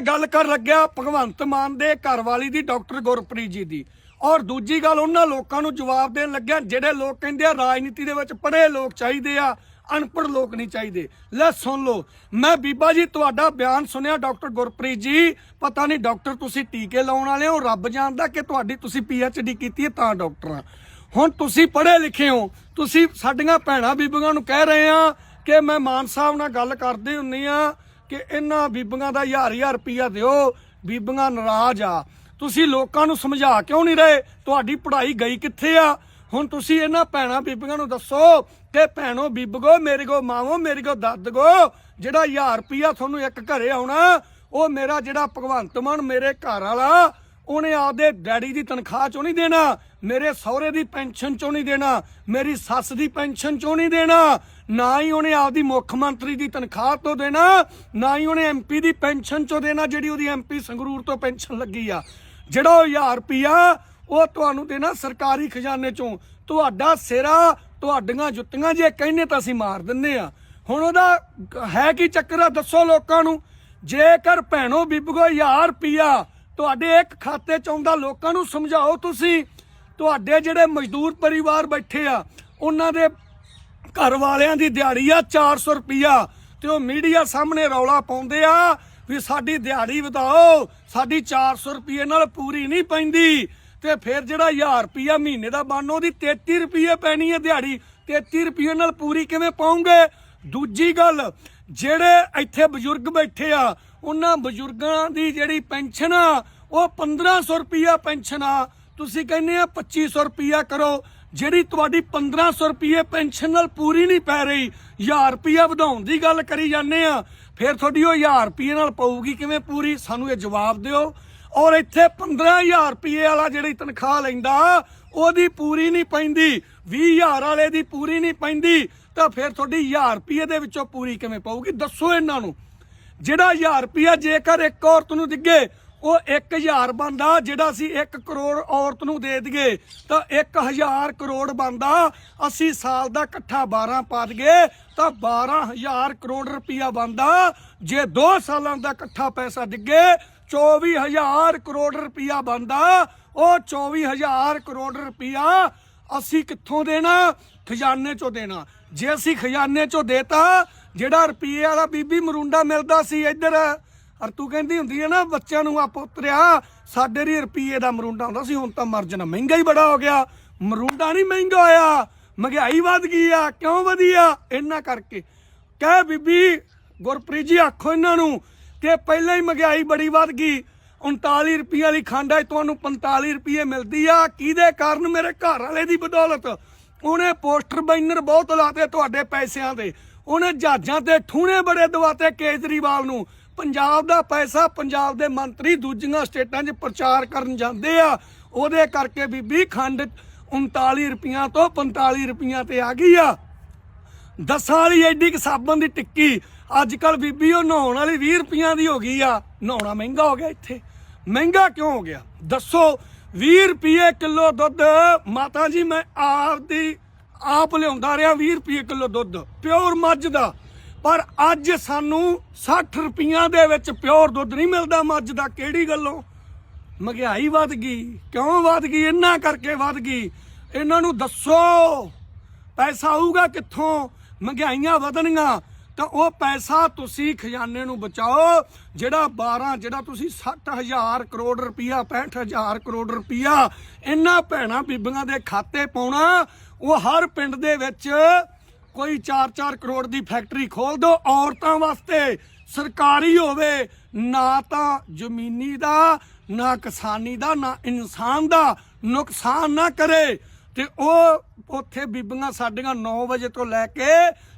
ਮੈਂ ਗੱਲ ਕਰ ਲੱਗਿਆ ਭਗਵੰਤ ਮਾਨ ਦੇ ਘਰਵਾਲੀ ਦੀ, ਡਾਕਟਰ ਗੁਰਪ੍ਰੀਤ ਜੀ ਦੀ। ਔਰ ਦੂਜੀ ਗੱਲ, ਉਹਨਾਂ ਲੋਕਾਂ ਨੂੰ ਜਵਾਬ ਦੇਣ ਲੱਗਿਆ, ਜਿਹੜੇ ਲੋਕ ਕਹਿੰਦੇ ਆ, ਰਾਜਨੀਤੀ ਦੇ ਵਿੱਚ ਪੜ੍ਹੇ ਲੋਕ ਚਾਹੀਦੇ ਆ, ਅਨਪੜ੍ਹ ਲੋਕ ਨਹੀਂ ਚਾਹੀਦੇ। ਲੈ ਸੁਣ ਲਓ, ਮੈਂ ਬੀਬਾ ਜੀ ਤੁਹਾਡਾ ਬਿਆਨ ਸੁਣਿਆ, ਡਾਕਟਰ ਗੁਰਪ੍ਰੀਤ ਜੀ। ਪਤਾ ਨਹੀਂ ਡਾਕਟਰ ਤੁਸੀਂ ਟੀਕੇ ਲਾਉਣ ਵਾਲੇ ਹੋ, ਰੱਬ ਜਾਣਦਾ ਕਿ ਤੁਹਾਡੀ ਤੁਸੀਂ ਡੀ ਕੀਤੀ ਹੈ ਤਾਂ ਡਾਕਟਰ ਆ। ਹੁਣ ਤੁਸੀਂ ਪੜ੍ਹੇ ਲਿਖੇ ਹੋ, ਤੁਸੀਂ ਸਾਡੀਆਂ ਭੈਣਾਂ ਬੀਬੀਆਂ ਨੂੰ ਕਹਿ ਰਹੇ ਆ ਕਿ ਮੈਂ ਮਾਨ ਸਾਹਿਬ ਨਾਲ ਗੱਲ ਕਰਦੇ ਹੁੰਨੀ ਆ ਕਿ ਇਹਨਾਂ ਬੀਬੀਆਂ ਦਾ ਹਜ਼ਾਰ ਹਜ਼ਾਰ ਰੁਪਈਆ ਦਿਓ, ਬੀਬੀਆਂ ਨਾਰਾਜ਼ ਆ। ਤੁਸੀਂ ਲੋਕਾਂ ਨੂੰ ਸਮਝਾ ਕਿਉਂ ਨਹੀਂ ਰਹੇ? ਤੁਹਾਡੀ ਪੜ੍ਹਾਈ ਗਈ ਕਿੱਥੇ ਆ? ਹੁਣ ਤੁਸੀਂ ਇਹਨਾਂ ਭੈਣਾਂ ਬੀਬੀਆਂ ਨੂੰ ਦੱਸੋ ਕਿ ਭੈਣੋ ਬੀਬਗੋ ਮੇਰੇ ਕੋ ਮਾਵੋ ਮੇਰੇ ਕੋ ਦਾਦਗੋ, ਜਿਹੜਾ 1000 ਰੁਪਿਆ ਤੁਹਾਨੂੰ ਇੱਕ ਘਰੇ ਆਉਣਾ, ਉਹ ਮੇਰਾ ਜਿਹੜਾ ਭਗਵੰਤ ਮਾਨ ਮੇਰੇ ਘਰ ਵਾਲਾ ਉਹਨੇ ਆਪਦੇ ਡੈਡੀ ਦੀ ਤਨਖਾਹ ਚੋਂ ਨਹੀਂ ਦੇਣਾ, ਮੇਰੇ ਸਹੁਰੇ ਦੀ ਪੈਨਸ਼ਨ ਚੋਂ ਨਹੀਂ ਦੇਣਾ, ਮੇਰੀ ਸੱਸ ਦੀ ਪੈਨਸ਼ਨ ਚੋਂ ਨਹੀਂ ਦੇਣਾ, ਨਾ ਹੀ ਉਹਨੇ ਆਪਦੀ ਮੁੱਖ ਮੰਤਰੀ ਦੀ ਤਨਖਾਹ ਤੋਂ ਦੇਣਾ, ਨਾ ਹੀ ਉਹਨੇ ਐਮਪੀ ਦੀ ਪੈਨਸ਼ਨ ਚੋਂ ਦੇਣਾ, ਜਿਹੜੀ ਉਹਦੀ ਐਮਪੀ ਸੰਗਰੂਰ ਤੋਂ ਪੈਨਸ਼ਨ ਲੱਗੀ ਆ। ਜਿਹੜਾ ਉਹ 1000 ਰੁਪਿਆ ਉਹ ਤੁਹਾਨੂੰ ਦੇਣਾ ਸਰਕਾਰੀ ਖਜ਼ਾਨੇ ਚੋਂ। ਤੁਹਾਡਾ ਸਿਰਾ, ਤੁਹਾਡੀਆਂ ਜੁੱਤੀਆਂ ਜੇ ਕਹਿੰਨੇ ਤਾਂ ਅਸੀਂ ਮਾਰ ਦਿੰਨੇ ਆ। ਹੁਣ ਉਹਦਾ ਹੈ ਕੀ ਚੱਕਰ ਆ, ਦੱਸੋ ਲੋਕਾਂ ਨੂੰ। ਜੇਕਰ ਭੈਣੋ ਬੀਬਗੋ 1000 ਰੁਪਿਆ ਤੁਹਾਡੇ ਇੱਕ ਖਾਤੇ ਚ ਆਉਂਦਾ ਲੋਕਾਂ ਨੂੰ ਸਮਝਾਓ ਤੁਸੀਂ। ਤੁਹਾਡੇ ਜਿਹੜੇ ਮਜ਼ਦੂਰ ਪਰਿਵਾਰ ਬੈਠੇ ਆ, ਉਹਨਾਂ ਦੇ ਘਰ ਵਾਲਿਆਂ ਦੀ ਦਿਹਾੜੀ ਆ 400 ਰੁਪਿਆ ਤੇ ਉਹ ਮੀਡੀਆ ਸਾਹਮਣੇ ਰੌਲਾ ਪਾਉਂਦੇ ਆ ਵੀ ਸਾਡੀ ਦਿਹਾੜੀ ਵਧਾਓ, ਸਾਡੀ 400 ਰੁਪਏ ਨਾਲ ਪੂਰੀ ਨਹੀਂ ਪੈਂਦੀ। ਤੇ ਫਿਰ ਜਿਹੜਾ 1000 ਰੁਪਿਆ ਮਹੀਨੇ ਦਾ ਬਣ ਉਹਦੀ 33 ਰੁਪਏ ਪੈਣੀ ਹੈ ਦਿਹਾੜੀ। 33 ਰੁਪਏ ਨਾਲ ਪੂਰੀ ਕਿਵੇਂ ਪਾਉਂਗੇ? ਦੂਜੀ ਗੱਲ, ਜਿਹੜੇ ਇੱਥੇ ਬਜ਼ੁਰਗ ਬੈਠੇ ਆ ਉਹਨਾਂ ਬਜ਼ੁਰਗਾਂ ਦੀ ਜਿਹੜੀ ਪੈਨਸ਼ਨ ਆ, ਉਹ 1500 ਰੁਪਿਆ ਪੈਨਸ਼ਨ ਆ। ਤੁਸੀਂ ਕਹਿੰਦੇ ਆ 2500 ਰੁਪਿਆ ਕਰੋ, ਜਿਹੜੀ ਤੁਹਾਡੀ 1500 ਰੁਪਏ ਪੈਨਸ਼ਨ ਨਾਲ ਪੂਰੀ ਨਹੀਂ ਪੈ ਰਹੀ 1000 ਰੁਪਿਆ ਵਧਾਉਣ ਦੀ ਗੱਲ ਕਰੀ ਜਾਂਦੇ ਆ। ਫਿਰ ਤੁਹਾਡੀ ਉਹ 1000 ਰੁਪਏ ਨਾਲ ਪਊਗੀ ਕਿਵੇਂ ਪੂਰੀ? ਸਾਨੂੰ ਇਹ ਜਵਾਬ ਦਿਓ। ਔਰ ਇੱਥੇ 15000 ਰੁਪਏ ਵਾਲਾ ਜਿਹੜੀ ਤਨਖਾਹ ਲੈਂਦਾ, ਉਹਦੀ ਪੂਰੀ ਨਹੀਂ ਪੈਂਦੀ। 20000 ਵਾਲੇ ਦੀ ਪੂਰੀ ਨਹੀਂ ਪੈਂਦੀ। ਤਾਂ ਫਿਰ ਤੁਹਾਡੀ 1000 ਰੁਪਏ ਦੇ ਵਿੱਚੋਂ ਪੂਰੀ ਕਿਵੇਂ ਪਊਗੀ? ਦੱਸੋ ਇਹਨਾਂ ਨੂੰ। ਜਿਹੜਾ 1000 ਰੁਪਿਆ ਜੇਕਰ ਇੱਕ ਔਰਤ ਨੂੰ ਦਿੱਗੇ, ਉਹ 1000 ਬੰਦਾ ਜਿਹੜਾ ਅਸੀਂ 1 ਕਰੋੜ ਔਰਤ ਨੂੰ ਦੇ ਦਈਏ, ਤਾਂ 1000 ਕਰੋੜ ਬੰਦਾ ਅਸੀਂ ਸਾਲ ਦਾ ਇਕੱਠਾ 12 ਪਾ ਦਈਏ, ਤਾਂ 12000 ਕਰੋੜ ਰੁਪਿਆ ਬੰਦਾ ਜੇ 2 ਸਾਲਾਂ ਦਾ ਇਕੱਠਾ ਪੈਸਾ ਦਿੱਗੇ 24000 ਕਰੋੜ ਰੁਪਿਆ ਬੰਦਾ ਉਹ 24000 ਕਰੋੜ ਰੁਪਿਆ ਅਸੀਂ ਕਿੱਥੋਂ ਦੇਣਾ? ਖਜ਼ਾਨੇ ਚੋਂ ਦੇਣਾ। ਜੇ ਅਸੀਂ ਖਜ਼ਾਨੇ ਚੋਂ ਦੇਤਾ, ਜਿਹੜਾ ਰੁਪਏ ਵਾਲਾ ਬੀਬੀ ਮਰੁੰਡਾ ਮਿਲਦਾ ਸੀ ਇੱਧਰ, ਅਰ ਤੂੰ ਕਹਿੰਦੀ ਹੁੰਦੀ ਹੈ ਨਾ, ਬੱਚਿਆਂ ਨੂੰ ਆ ਪੁੱਤਰਿਆ ਸਾਡੇ ਲਈ ਰੁਪਏ ਦਾ ਮਰੁੰਡਾ ਹੁੰਦਾ ਸੀ, ਹੁਣ ਤਾਂ ਮਰ ਜਾਣਾ ਮਹਿੰਗਾ ਹੀ ਬੜਾ ਹੋ ਗਿਆ। ਮਰੁੰਡਾ ਨਹੀਂ ਮਹਿੰਗਾ ਹੋਇਆ। ਮਹਿੰਗਾਈ ਵੱਧ ਗਈ ਆ, ਕਿਉਂ ਵਧੀ ਆ ਇਹਨਾਂ ਕਰਕੇ। ਕਹਿ ਬੀਬੀ ਗੁਰਪ੍ਰੀਤ ਜੀ, ਆਖੋ ਇਹਨਾਂ ਨੂੰ ਕਿ ਪਹਿਲਾਂ ਹੀ ਮਹਿੰਗਾਈ ਬੜੀ ਵੱਧ ਗਈ। 39 ਰੁਪਏ ਵਾਲੀ ਖੰਡ ਹੈ ਤੁਹਾਨੂੰ 45 ਰੁਪਏ ਮਿਲਦੀ ਆ। ਕਿਹਦੇ ਕਾਰਨ? ਮੇਰੇ ਘਰ ਵਾਲੇ ਦੀ ਬਦੌਲਤ। ਉਹਨੇ ਪੋਸਟਰ ਬੈਨਰ ਬਹੁਤ ਲਾਤੇ ਤੁਹਾਡੇ ਪੈਸਿਆਂ ਦੇ ਉਹਨੇ ਜਹਾਜ਼ਾਂ ਤੇ ਠੂਣੇ ਬੜੇ ਦਵਾਤੇ ਕੇਜਰੀਵਾਲ ਨੂੰ। ਪੰਜਾਬ ਦਾ ਪੈਸਾ ਪੰਜਾਬ ਦੇ ਮੰਤਰੀ ਦੂਜੀਆਂ ਸਟੇਟਾਂ 'ਚ ਪ੍ਰਚਾਰ ਕਰਨ ਜਾਂਦੇ ਆ। ਉਹਦੇ ਕਰਕੇ ਬੀਬੀ, ਖੰਡ 39 ਰੁਪਈਆ ਤੋਂ 45 ਰੁਪਈਆਂ ਤੇ ਆ ਗਈ ਆ। ਦਸਾਂ ਵਾਲੀ ਐਡੀ ਕਿ ਸਾਬਣ ਦੀ ਟਿੱਕੀ। ਅੱਜ ਕੱਲ ਬੀਬੀ, ਉਹ ਨਹਾਉਣ ਵਾਲੀ 20 ਰੁਪਈਆਂ ਦੀ ਹੋ ਗਈ ਆ। ਨਹਾਉਣਾ ਮਹਿੰਗਾ ਹੋ ਗਿਆ ਇੱਥੇ। ਮਹਿੰਗਾ ਕਿਉਂ ਹੋ ਗਿਆ? ਦੱਸੋ 20 ਰੁਪਏ ਕਿਲੋ ਦੁੱਧ, ਮਾਤਾ ਜੀ, ਮੈਂ ਆਪ ਦੀ ਆਪ ਲਿਆਉਂਦਾ ਰਿਹਾ 20 ਰੁਪਏ ਕਿਲੋ ਦੁੱਧ, ਪਿਓਰ ਮੱਝ ਦਾ। ਪਰ ਅੱਜ ਸਾਨੂੰ 60 ਰੁਪਈਆਂ ਦੇ ਵਿੱਚ ਪਿਓਰ ਦੁੱਧ ਨਹੀਂ ਮਿਲਦਾ ਮੱਝ ਦਾ। ਕਿਹੜੀ ਗੱਲੋਂ? ਮਹਿੰਗਾਈ ਵੱਧ ਗਈ। ਕਿਉਂ ਵੱਧ ਗਈ? ਇਹਨਾਂ ਕਰਕੇ ਵੱਧ ਗਈ। ਇਹਨਾਂ ਨੂੰ ਦੱਸੋ, ਪੈਸਾ ਆਊਗਾ ਕਿੱਥੋਂ? ਮਹਿੰਗਾਈਆਂ ਵਧਣਗੀਆਂ ਤਾਂ ਉਹ ਪੈਸਾ ਤੁਸੀਂ ਖਜ਼ਾਨੇ ਨੂੰ ਬਚਾਓ, ਜਿਹੜਾ 12 ਜਿਹੜਾ ਤੁਸੀਂ 60000 ਕਰੋੜ ਰੁਪਈਆ 65000 ਕਰੋੜ ਰੁਪਈਆ ਇਹਨਾਂ ਭੈਣਾਂ ਬੀਬੀਆਂ ਦੇ ਖਾਤੇ ਪਾਉਣਾ, ਉਹ ਹਰ ਪਿੰਡ ਦੇ ਵਿੱਚ ਕੋਈ 4-4 ਕਰੋੜ ਦੀ ਫੈਕਟਰੀ ਖੋਲ ਦਿਓ ਔਰਤਾਂ ਵਾਸਤੇ, ਸਰਕਾਰੀ ਹੋਵੇ, ਨਾ ਤਾਂ ਜ਼ਮੀਨੀ ਦਾ, ਨਾ ਕਿਸਾਨੀ ਦਾ, ਨਾ ਇਨਸਾਨ ਦਾ ਨੁਕਸਾਨ ਨਾ ਕਰੇ। ਤੇ ਉਹ ਉੱਥੇ ਬੀਬੀਆਂ ਸਾਡੀਆਂ 9 ਵਜੇ ਤੋਂ ਲੈ ਕੇ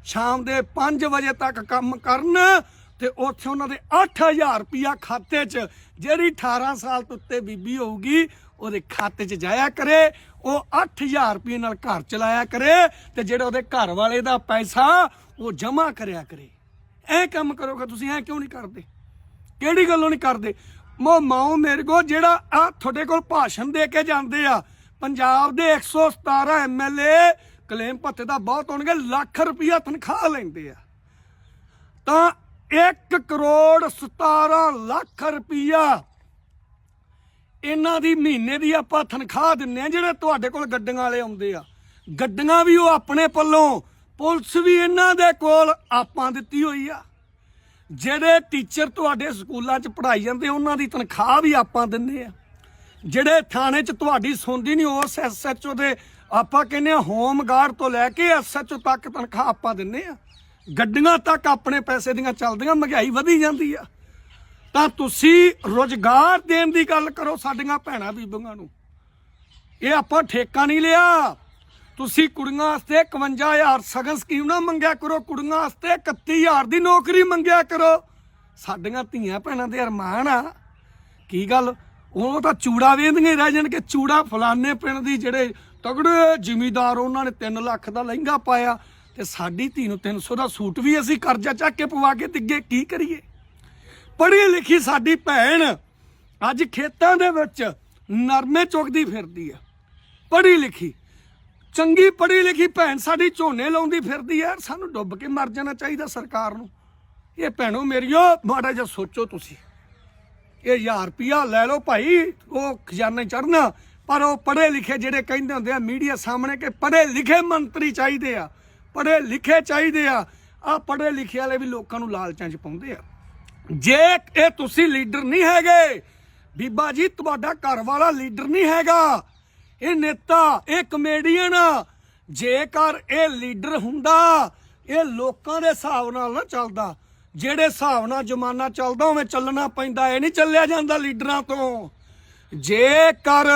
ਸ਼ਾਮ ਦੇ 5 ਵਜੇ ਤੱਕ ਕੰਮ ਕਰਨ ਤੇ ਉੱਥੇ ਉਹਨਾਂ ਦੇ 8000 ਰੁਪਿਆ ਖਾਤੇ 'ਚ, ਜਿਹੜੀ 18 ਸਾਲ ਤੋਂ ਉੱਤੇ ਬੀਬੀ ਹੋਊਗੀ, ਉਹਦੇ ਖਾਤੇ 'ਚ ਜਾਇਆ ਕਰੇ, ਉਹ 8000 ਰੁਪਏ ਨਾਲ ਘਰ ਚਲਾਇਆ ਕਰੇ ਤੇ ਜਿਹੜਾ ਉਹਦੇ ਘਰ ਵਾਲੇ ਦਾ ਪੈਸਾ ਉਹ ਜਮ੍ਹਾਂ ਕਰਿਆ ਕਰੇ। ਇਹ ਕੰਮ ਕਰੋਗੇ ਤੁਸੀਂ ਐ ਕਿਉਂ ਨਹੀਂ ਕਰਦੇ? ਕਿਹੜੀ ਗੱਲੋਂ ਨਹੀਂ ਕਰਦੇ? ਮੋ ਮਾਓ ਮੇਰੇ ਕੋ ਜਿਹੜਾ ਆ ਤੁਹਾਡੇ ਕੋਲ ਭਾਸ਼ਣ ਦੇ ਕੇ ਜਾਂਦੇ ਆ ਪੰਜਾਬ ਦੇ 117 ਐਮਐਲਏ ਕਲੇਮ ਭੱਤੇ ਦਾ ਬਹੁਤ ਹੋਣਗੇ ਲੱਖ ਰੁਪਇਆ ਤਨਖਾਹ ਲੈਂਦੇ ਆ। ਤਾਂ 1 ਕਰੋੜ 17 ਲੱਖ ਰੁਪਈਆ ਇਹਨਾਂ ਦੀ ਮਹੀਨੇ ਦੀ ਆਪਾਂ ਤਨਖਾਹ ਦਿੰਨੇ ਆ, ਜਿਹੜੇ ਤੁਹਾਡੇ ਕੋਲ ਗੱਡੀਆਂ ਵਾਲੇ ਆਉਂਦੇ ਆ। ਗੱਡੀਆਂ ਵੀ ਉਹ ਆਪਣੇ ਪੱਲੋਂ, ਪੁਲਿਸ ਵੀ ਇਹਨਾਂ ਦੇ ਕੋਲ ਆਪਾਂ ਦਿੱਤੀ ਹੋਈ ਆ। ਜਿਹੜੇ ਟੀਚਰ ਤੁਹਾਡੇ ਸਕੂਲਾਂ 'ਚ ਪੜ੍ਹਾਈ ਜਾਂਦੇ, ਉਹਨਾਂ ਦੀ ਤਨਖਾਹ ਵੀ ਆਪਾਂ ਦਿੰਨੇ ਆ। ਜਿਹੜੇ ਥਾਣੇ 'ਚ ਤੁਹਾਡੀ ਸੁਣਦੀ ਨਹੀਂ, ਉਸ ਐਸਐਚਓ ਦੇ ਆਪਾਂ ਕਹਿੰਦੇ ਆ ਹੋਮ ਗਾਰਡ ਤੋਂ ਲੈ ਕੇ ਐਸਐਚਓ ਤੱਕ ਤਨਖਾਹ ਆਪਾਂ ਦਿੰਨੇ ਆ ਗੱਡੀਆਂ ਤੱਕ ਆਪਣੇ ਪੈਸੇ ਦੀਆਂ ਚੱਲਦੀਆਂ, ਮਹਿੰਗਾਈ ਵਧੀ ਜਾਂਦੀ ਆ। ਤਾਂ ਤੁਸੀਂ ਰੋਜ਼ਗਾਰ ਦੇਣ ਦੀ ਗੱਲ ਕਰੋ ਸਾਡੀਆਂ ਭੈਣਾਂ ਬੀਬੀਆਂ ਨੂੰ। ਇਹ ਆਪਾਂ ਠੇਕਾ ਨਹੀਂ ਲਿਆ। ਤੁਸੀਂ ਕੁੜੀਆਂ ਵਾਸਤੇ 51000 ਸਗਨ ਸਕੀਮ ਨਾ ਮੰਗਿਆ ਕਰੋ, ਕੁੜੀਆਂ ਵਾਸਤੇ 31000 ਦੀ ਨੌਕਰੀ ਮੰਗਿਆ ਕਰੋ। ਸਾਡੀਆਂ ਧੀਆਂ ਭੈਣਾਂ ਦੇ ਅਰਮਾਨ ਆ। ਕੀ ਗੱਲ? ਉਹ ਤਾਂ ਚੂੜਾ ਵੇਂਦੀਆਂ ਰਹਿ ਜਾਣ ਕਿ ਚੂੜਾ ਫਲਾਣੇ ਪਿੰਡ ਦੀ ਜਿਹੜੇ ਤਗੜੇ ਜ਼ਿਮੀਦਾਰ ਉਹਨਾਂ ਨੇ 3 ਲੱਖ ਦਾ ਲਹਿੰਗਾ ਪਾਇਆ ਤੇ ਸਾਡੀ ਧੀ ਨੂੰ 300 ਦਾ ਸੂਟ ਵੀ ਅਸੀਂ ਕਰਜ਼ਾ ਚੱਕ ਕੇ ਪਵਾ ਕੇ ਦਿੱਗੇ, ਕੀ ਕਰੀਏ? ਪੜ੍ਹੀ ਲਿਖੀ ਸਾਡੀ ਭੈਣ ਅੱਜ ਖੇਤਾਂ ਦੇ ਵਿੱਚ ਨਰਮੇ ਚੁਗਦੀ ਫਿਰਦੀ ਆ। ਪੜ੍ਹੀ ਲਿਖੀ, ਚੰਗੀ ਪੜ੍ਹੀ ਲਿਖੀ ਭੈਣ ਸਾਡੀ ਝੋਨੇ ਲਾਉਂਦੀ ਫਿਰਦੀ ਆ। ਸਾਨੂੰ ਡੁੱਬ ਕੇ ਮਰ ਜਾਣਾ ਚਾਹੀਦਾ ਸਰਕਾਰ ਨੂੰ। ਇਹ ਭੈਣੋ ਮੇਰੀਓ, ਮਾੜਾ ਜਿਹਾ ਸੋਚੋ ਤੁਸੀਂ। ਇਹ 1000 ਰੁਪਿਆ ਲੈ ਲਓ ਭਾਈ, ਉਹ ਖਜ਼ਾਨੇ ਚੜਨਾ ਪਰ ਉਹ ਪੜ੍ਹੇ ਲਿਖੇ ਜਿਹੜੇ ਕਹਿੰਦੇ ਹੁੰਦੇ ਆ, ਮੀਡੀਆ ਸਾਹਮਣੇ ਕਿ ਪੜ੍ਹੇ ਲਿਖੇ ਮੰਤਰੀ ਚਾਹੀਦੇ ਆ, ਪੜ੍ਹੇ ਲਿਖੇ ਚਾਹੀਦੇ ਆ। ਆ ਪੜ੍ਹੇ ਲਿਖੇ ਵਾਲੇ ਵੀ ਲੋਕਾਂ ਨੂੰ ਲਾਲਚਾਂ 'ਚ ਪਾਉਂਦੇ ਆ। ਜੇ ਇਹ ਤੁਸੀਂ ਲੀਡਰ ਨਹੀਂ ਹੈਗੇ, ਬੀਬਾ ਜੀ, ਤੁਹਾਡਾ ਘਰ ਵਾਲਾ ਲੀਡਰ ਨਹੀਂ ਹੈਗਾ। ਇਹ ਨੇਤਾ, ਇਹ ਕਮੇਡੀਅਨ ਜੇਕਰ ਇਹ ਲੀਡਰ ਹੁੰਦਾ, ਇਹ ਲੋਕਾਂ ਦੇ ਹਿਸਾਬ ਨਾਲ ਨਾ ਚੱਲਦਾ। ਜਿਹੜੇ ਹਿਸਾਬ ਨਾਲ ਜ਼ਮਾਨਾ ਚੱਲਦਾ, ਉਵੇਂ ਚੱਲਣਾ ਪੈਂਦਾ, ਇਹ ਨਹੀਂ ਚੱਲਿਆ ਜਾਂਦਾ ਲੀਡਰਾਂ ਤੋਂ। ਜੇਕਰ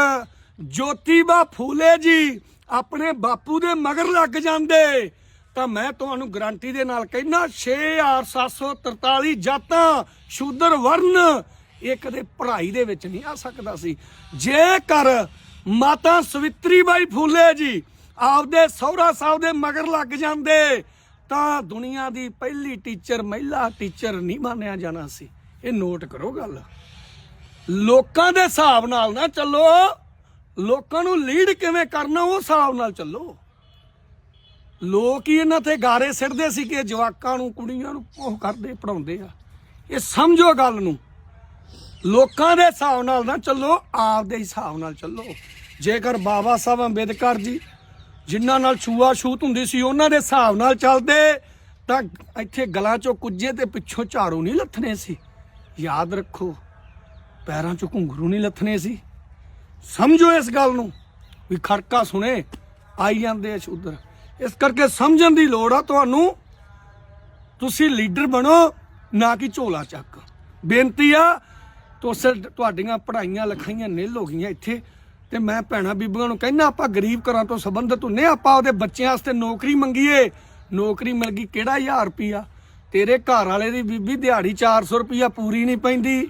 ਜੋਤੀਬਾ ਫੂਲੇ ਜੀ ਆਪਣੇ ਬਾਪੂ ਦੇ ਮਗਰ ਲੱਗ ਜਾਂਦੇ, ਤਾਂ ਮੈਂ ਤੁਹਾਨੂੰ ਗਰੰਟੀ ਦੇ ਨਾਲ ਕਹਿੰਦਾ 6743 ਜਾਤਾਂ ਸ਼ੂਦਰ ਵਰਨ ਇਹ ਕਦੇ ਪੜ੍ਹਾਈ ਦੇ ਵਿੱਚ ਨਹੀਂ ਆ ਸਕਦਾ ਸੀ। ਜੇਕਰ ਮਾਤਾ ਸਵਿਤਰੀ ਬਾਈ ਫੂਲੇ ਜੀ ਆਪਦੇ ਸਹੁਰਾ ਸਾਹਿਬ ਦੇ ਮਗਰ ਲੱਗ ਜਾਂਦੇ ਤਾਂ ਦੁਨੀਆ ਦੀ ਪਹਿਲੀ ਟੀਚਰ, ਮਹਿਲਾ ਟੀਚਰ ਨਹੀਂ ਮੰਨਿਆ ਜਾਣਾ ਸੀ। ਇਹ ਨੋਟ ਕਰੋ ਗੱਲ। ਲੋਕਾਂ ਦੇ ਹਿਸਾਬ ਨਾਲ ਨਾ ਚੱਲੋ। ਲੋਕਾਂ ਨੂੰ ਲੀਡ ਕਿਵੇਂ ਕਰਨਾ, ਉਹ ਹਿਸਾਬ ਨਾਲ ਚੱਲੋ। ਲੋਕ ਹੀ ਇਹਨਾਂ ਤੇ ਗਾਰੇ ਸਿੱਟਦੇ ਸੀ ਕਿ ਜਵਾਕਾਂ ਨੂੰ, ਕੁੜੀਆਂ ਨੂੰ ਉਹ ਕਰਦੇ ਪੜਾਉਂਦੇ ਆ। ਇਹ ਸਮਝੋ ਗੱਲ ਨੂੰ। ਲੋਕਾਂ ਦੇ ਹਿਸਾਬ ਨਾਲ ਨਾ ਚੱਲੋ, ਆਪ ਦੇ ਹਿਸਾਬ ਨਾਲ ਚੱਲੋ। ਜੇਕਰ ਬਾਬਾ ਸਾਹਿਬ ਅੰਬੇਦਕਰ ਜੀ ਜਿਨ੍ਹਾਂ ਨਾਲ ਛੂਆ ਛੂਤ ਹੁੰਦੀ ਸੀ, ਉਹਨਾਂ ਦੇ ਹਿਸਾਬ ਨਾਲ ਚੱਲਦੇ। ਤਾਂ ਇੱਥੇ ਗਲਾਂ ਚੋਂ ਕੁੱਜੇ ਤੇ ਪਿੱਛੋਂ ਝਾੜੂ ਨਹੀਂ ਲੱਥਣੇ ਸੀ। ਯਾਦ ਰੱਖੋ, ਪੈਰਾਂ ਚੋਂ ਘੁੰਗਰੂ ਨਹੀਂ ਲੱਥਣੇ ਸੀ। ਸਮਝੋ ਇਸ ਗੱਲ ਨੂੰ, ਵੀ ਖੜਕਾ ਸੁਣੇ, ਆਈ ਜਾਂਦੇ ਆ ਸ਼ੂਦਰ। ਇਸ ਕਰਕੇ ਸਮਝਣ ਦੀ ਲੋੜ ਆ ਤੁਹਾਨੂੰ। ਤੁਸੀਂ ਲੀਡਰ ਬਣੋ, ਨਾ ਕਿ ਝੋਲਾ ਚੱਕ। ਬੇਨਤੀ ਆ, ਤੁਸੀਂ ਤੁਹਾਡੀਆਂ ਪੜ੍ਹਾਈਆਂ ਲਿਖਾਈਆਂ ਨਿਲ ਹੋ ਗਈਆਂ ਇੱਥੇ। ਤੇ ਮੈਂ ਭੈਣਾ ਬੀਬੀਆਂ ਨੂੰ ਕਹਿੰਦਾ ਆਪਾਂ ਗਰੀਬ ਘਰਾਂ ਤੋਂ ਸੰਬੰਧਿਤ ਹੁੰਨੇ ਆ, ਆਪਾਂ ਉਹਦੇ ਬੱਚਿਆਂ ਵਾਸਤੇ ਨੌਕਰੀ ਮੰਗੀਏ। ਨੌਕਰੀ ਮਿਲ ਗਈ ਕਿਹੜਾ 1000 ਰੁਪਿਆ ਤੇਰੇ ਘਰ ਵਾਲੇ ਦੀ ਬੀਬੀ ਦਿਹਾੜੀ 400 ਰੁਪਿਆ ਪੂਰੀ ਨਹੀਂ ਪੈਂਦੀ।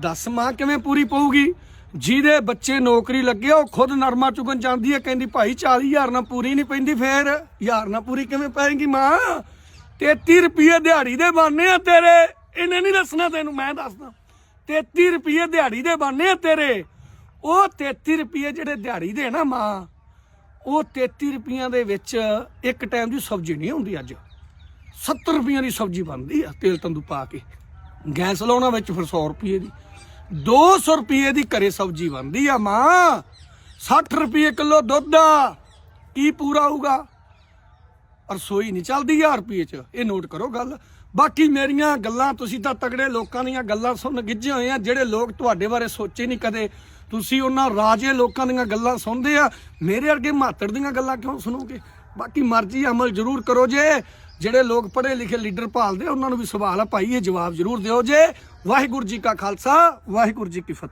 ਦੱਸ ਮਾਂ ਕਿਵੇਂ ਪੂਰੀ ਪਊਗੀ? ਜਿਹਦੇ ਬੱਚੇ ਨੌਕਰੀ ਲੱਗੇ ਉਹ ਖੁਦ ਨਰਮਾ ਚੁਗਣ ਜਾਂਦੀ ਹੈ ਕਹਿੰਦੀ ਭਾਈ 40000 ਨਾਲ ਪੂਰੀ ਨਹੀਂ ਪੈਂਦੀ ਫੇਰ ਹਜ਼ਾਰ ਨਾਲ ਪੂਰੀ ਕਿਵੇਂ ਪੈਂਗੀ ਮਾਂ? 33 ਰੁਪਏ ਦਿਹਾੜੀ ਦੇ ਬਾਨੇ ਆ ਤੇਰੇ। ਇਹਨੇ ਨਹੀਂ ਦੱਸਣਾ ਤੈਨੂੰ ਮੈਂ ਦੱਸਦਾ। 33 ਰੁਪਏ ਦਿਹਾੜੀ ਦੇ ਬਾਨੇ ਆ ਤੇਰੇ। ਉਹ 33 ਰੁਪਏ ਜਿਹੜੇ ਦਿਹਾੜੀ ਦੇ ਨਾ ਮਾਂ, ਉਹ 33 ਰੁਪਈਆਂ ਦੇ ਵਿੱਚ ਇੱਕ ਟਾਈਮ ਦੀ ਸਬਜ਼ੀ ਨਹੀਂ ਹੁੰਦੀ ਅੱਜ। 70 ਰੁਪਈਆਂ ਦੀ ਸਬਜ਼ੀ ਬਣਦੀ ਆ ਤੇਲ ਤੰਦੂ ਪਾ ਕੇ। ਗੈਸ ਲਾਉਣਾ ਵਿੱਚ ਫਿਰ 100 ਰੁਪਏ ਦੀ। 200 ਰੁਪਏ ਦੀ ਘਰੇ ਸਬਜ਼ੀ ਬਣਦੀ ਆ ਮਾਂ। 60 ਰੁਪਏ ਕਿਲੋ ਦੁੱਧ ਆ। ਕੀ ਪੂਰਾ ਹੋਊਗਾ? ਰਸੋਈ ਨਹੀਂ ਚੱਲਦੀ 1000 ਰੁਪਏ ਚ। ਇਹ ਨੋਟ ਕਰੋ ਗੱਲ। ਬਾਕੀ ਮੇਰੀਆਂ ਗੱਲਾਂ, ਤੁਸੀਂ ਤਾਂ ਤਗੜੇ ਲੋਕਾਂ ਦੀਆਂ ਗੱਲਾਂ ਸੁਣ ਗਿੱਝੇ ਹੋਏ ਆ, ਜਿਹੜੇ ਲੋਕ ਤੁਹਾਡੇ ਬਾਰੇ ਸੋਚੇ ਨਹੀਂ ਕਦੇ। ਤੁਸੀਂ ਉਹਨਾਂ ਰਾਜੇ ਲੋਕਾਂ ਦੀਆਂ ਗੱਲਾਂ ਸੁਣਦੇ ਆ? ਮੇਰੇ ਵਰਗੇ ਮਾਤੜ ਦੀਆਂ ਗੱਲਾਂ ਕਿਉਂ ਸੁਣੋਗੇ? ਬਾਕੀ ਮਰਜ਼ੀ ਅਮਲ ਜ਼ਰੂਰ ਕਰੋ ਜੇ। ਜਿਹੜੇ ਲੋਕ ਪੜ੍ਹੇ ਲਿਖੇ ਲੀਡਰ ਭਾਲਦੇ ਉਹਨਾਂ ਨੂੰ ਵੀ ਸਵਾਲ ਆ। ਭਾਈ, ਇਹ ਜਵਾਬ ਜ਼ਰੂਰ ਦਿਓ ਜੇ। ਵਾਹਿਗੁਰੂ ਜੀ ਕਾ ਖਾਲਸਾ, ਵਾਹਿਗੁਰੂ ਜੀ ਕੀ ਫਤਿਹ।